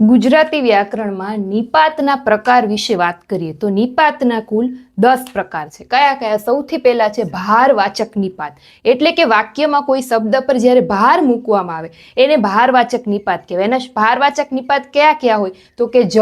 ગુજરાતી વ્યાકરણમાં નિપાતના પ્રકાર વિશે વાત કરીએ તો નિપાતના કુલ દસ પ્રકાર છે. કયા કયા? સૌથી પહેલા છે ભારવાચક નિપાત. એટલે કે વાક્યમાં કોઈ શબ્દ પર જ્યારે ભાર મૂકવામાં આવે, એને ભારવાચક નિપાત કહેવાય. એના ભારવાચક નિપાત કયા કયા હોય? તો કે જ,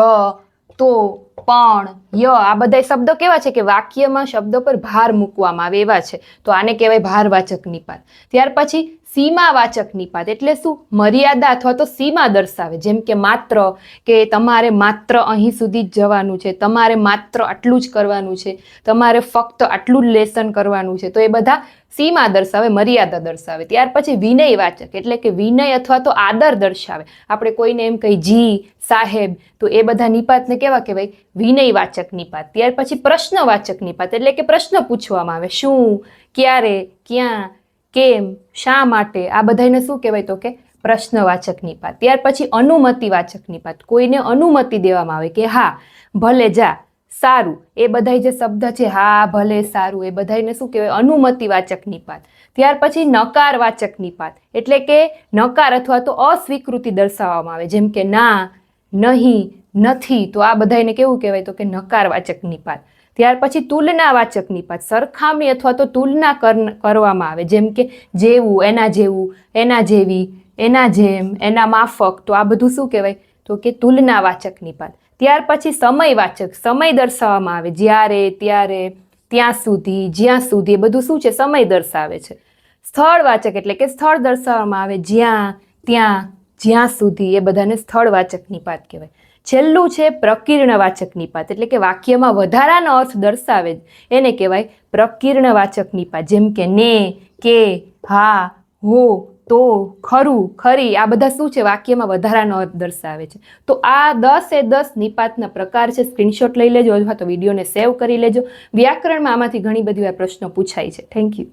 તો, પણ, ય, આ બધા શબ્દો કેવા છે કે વાક્યમાં શબ્દો પર ભાર મૂકવામાં આવે એવા છે. તો આને કહેવાય ભારવાચક નિપાત. ત્યાર પછી સીમાવાચક નિપાત એટલે શું? મર્યાદા અથવા તો સીમા દર્શાવે. જેમ કે માત્ર કે તમારે માત્ર અહીં સુધી જ જવાનું છે, તમારે માત્ર આટલું જ કરવાનું છે, તમારે ફક્ત આટલું જ લેસન કરવાનું છે. તો એ બધા સીમા દર્શાવે, મર્યાદા દર્શાવે. ત્યાર પછી વિનયવાચક એટલે કે વિનય અથવા તો આદર દર્શાવે. આપણે કોઈને એમ કહી જી, સાહેબ. તો એ બધા નિપાતને કેવા કહેવાય? વિનયવાચક નિપાત ત્યાર પછી પ્રશ્નવાચક નિપાત એટલે કે પ્રશ્ન પૂછવામાં આવે. શું? ક્યારે? ક્યાં? કેમ, શા માટે? આ બધાને શું કહેવાય તો કે પ્રશ્નવાચક નિપાત. ત્યાર પછી અનુમતિવાચક નિપાત. કોઈને અનુમતિ દેવામાં આવે કે હા, ભલે જા, સારું. એ બધાય જે શબ્દ છે, હા, ભલે, સારું, એ બધાને શું કહેવાય? અનુમતિવાચક નિપાત. ત્યાર પછી નકારવાચક નિપાત. એટલે કે નકાર અથવા તો અસ્વીકૃતિ દર્શાવવામાં આવે. જેમ કે ના, નહીં, નથી. તો આ બધાને કેવું કહેવાય તો કે નકારવાચક નિપાત. ત્યાર પછી તુલનાવાચક નિપાત સરખામણી અથવા તો તુલના કર- કરવામાં આવે. જેમ કે જેવું, એના જેવું, એના જેવી, એના જેમ, એના માફક, તો આ બધું શું કહેવાય? તો કે તુલનાવાચક નિપાત ત્યાર પછી સમયવાચક સમય દર્શાવવામાં આવે. જ્યારે, ત્યારે, ત્યાં સુધી, જ્યાં સુધી, એ બધું શું છે? સમય દર્શાવે છે. સ્થળવાચક એટલે કે સ્થળ દર્શાવવામાં આવે. જ્યાં, ત્યાં જ્યાં સુધી એ બધાને સ્થળવાચક નિપાત કહેવાય. છેલ્લું છે પ્રકીર્ણવાચક નિપાત એટલે કે વાક્યમાં વધારાનો અર્થ દર્શાવે એને કહેવાય પ્રકીર્ણવાચક નિપાત જેમ કે ને, કે હા હો, તો, ખરું, ખરી, આ બધા શું છે? વાક્યમાં વધારાનો અર્થ દર્શાવે છે. તો આ દસ એ દસ નિપાતના પ્રકાર છે, સ્ક્રીનશોટ લઈ લેજો અથવા તો વિડીયોને સેવ કરી લેજો. વ્યાકરણમાં આમાંથી ઘણી બધી વાર પ્રશ્નો પૂછાય છે. Thank you